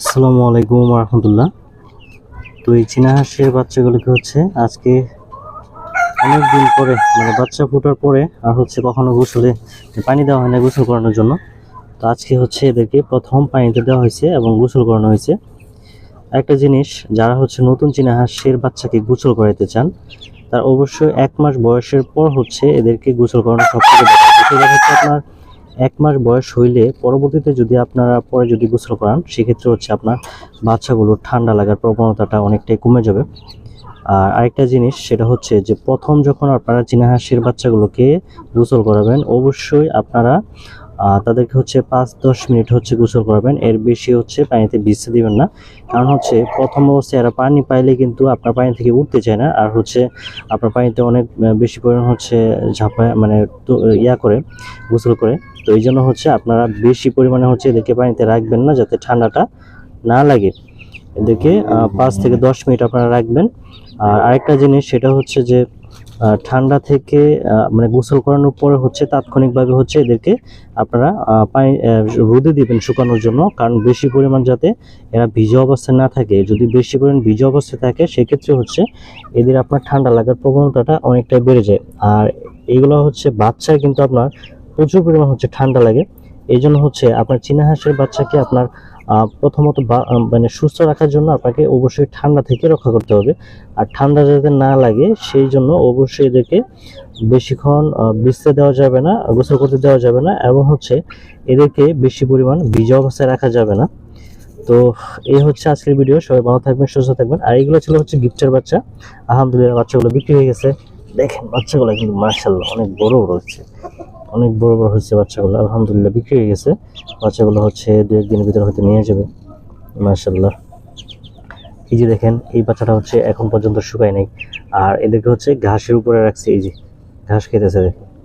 আসসালামু আলাইকুম রহমতুল্লাহ। তো এই চীনা হাঁসের বাচ্চাগুলোকে হচ্ছে আজকে অনেক দিন পরে মানে বাচ্চা ফোটার পরে আর হচ্ছে কখনো গোসলে পানি দেওয়া হয় না গোসল করানোর জন্য। তো আজকে হচ্ছে এদেরকে প্রথম পানিতে দেওয়া হয়েছে এবং গোসল করানো হয়েছে। একটা জিনিস, যারা হচ্ছে নতুন চীনা হাঁসের বাচ্চাকে গোসল করাতে চান, তার অবশ্যই এক মাস বয়সের পর হচ্ছে এদেরকে গোসল করানো সব থেকে হচ্ছে আপনার এক মাস বয়স হইলে পরবর্তীতে যদি আপনারা পরে যদি গোসল করান, সেক্ষেত্রে হচ্ছে আপনার বাচ্চাগুলোর ঠান্ডা লাগার প্রবণতাটা অনেকটাই কমে যাবে। আর আরেকটা জিনিস, সেটা হচ্ছে যে প্রথম যখন আপনারা চীনা হাঁসের বাচ্চাগুলোকে গোসল করাবেন, অবশ্যই আপনারা তাদেরকে হচ্ছে পাঁচ দশ মিনিট হচ্ছে গোসল করাবেন। এর বেশি হচ্ছে পানিতে ভিজতে দিবেন না। কারণ হচ্ছে প্রথম অবস্থায় এরা পানি পাইলে কিন্তু আপনার পানি থেকে উঠতে চায় না। আর হচ্ছে আপনার পানিতে অনেক বেশি পরিমাণ হচ্ছে ঝাঁপায় মানে ইয়া করে, গোসল করে। তো এই জন্য হচ্ছে আপনারা বেশি পরিমাণে হচ্ছে এদেরকে পানিতে রাখবেন না, যাতে ঠান্ডাটা না লাগে। এদেরকে পাঁচ থেকে দশ মিনিট আপনারা রাখবেন। আর আরেকটা জিনিস, সেটা হচ্ছে যে ঠান্ডা থেকে মানে গোসল করানোর পরে হচ্ছে তাৎক্ষণিকভাবে হচ্ছে এদেরকে আপনারা পানি রোদে দিবেন শুকানোর জন্য, কারণ বেশি পরিমাণ যাতে এরা ভিজে অবস্থায় না থাকে। যদি বেশি পরিমাণ ভিজে অবস্থায় থাকে, সেক্ষেত্রে হচ্ছে এদের আপনার ঠান্ডা লাগার প্রবণতাটা অনেকটাই বেড়ে যায়। আর এগুলো হচ্ছে বাচ্চায় কিন্তু আপনার প্রচুর পরিমাণ হচ্ছে ঠান্ডা লাগে। এই জন্য হচ্ছে আপনার চীনা হাঁসের বাচ্চাকে আপনার প্রথমত মানে সুস্থ রাখার জন্য আপনাকে অবশ্যই ঠান্ডা থেকে রক্ষা করতে হবে। আর ঠান্ডা যাতে না লাগে সেই জন্য অবশ্যই এদেরকে বেশিক্ষণ আহ, দেওয়া যাবে না গোসল করতে দেওয়া যাবে না এবং হচ্ছে এদেরকে বেশি পরিমাণ ভিজা অবস্থায় রাখা যাবে না। তো এই হচ্ছে আজকের ভিডিও। সবাই ভালো থাকবেন সুস্থ থাকবেন। আর এইগুলো ছিল হচ্ছে গিফটের বাচ্চা। আলহামদুলিল্লাহ বাচ্চাগুলো বিক্রি হয়ে গেছে। দেখেন বাচ্চাগুলো কিন্তু মার্শাল্লাহ অনেক বড় বড় হচ্ছে। অনেক বড় বড় হয়েছে বাচ্চাগুলো। আলহামদুলিল্লাহ বিক্রি হয়ে গেছে। বাচ্চাগুলো হচ্ছে দু একদিনের ভিতরে হয়তো নিয়ে যাবে। মার্শাল্লাহ এই যে দেখেন, এই বাচ্চাটা হচ্ছে এখন পর্যন্ত শুকায় নাই। আর এদেরকে হচ্ছে ঘাসের উপরে রাখছে। এই যে, ঘাস খেতেছে। দেখেন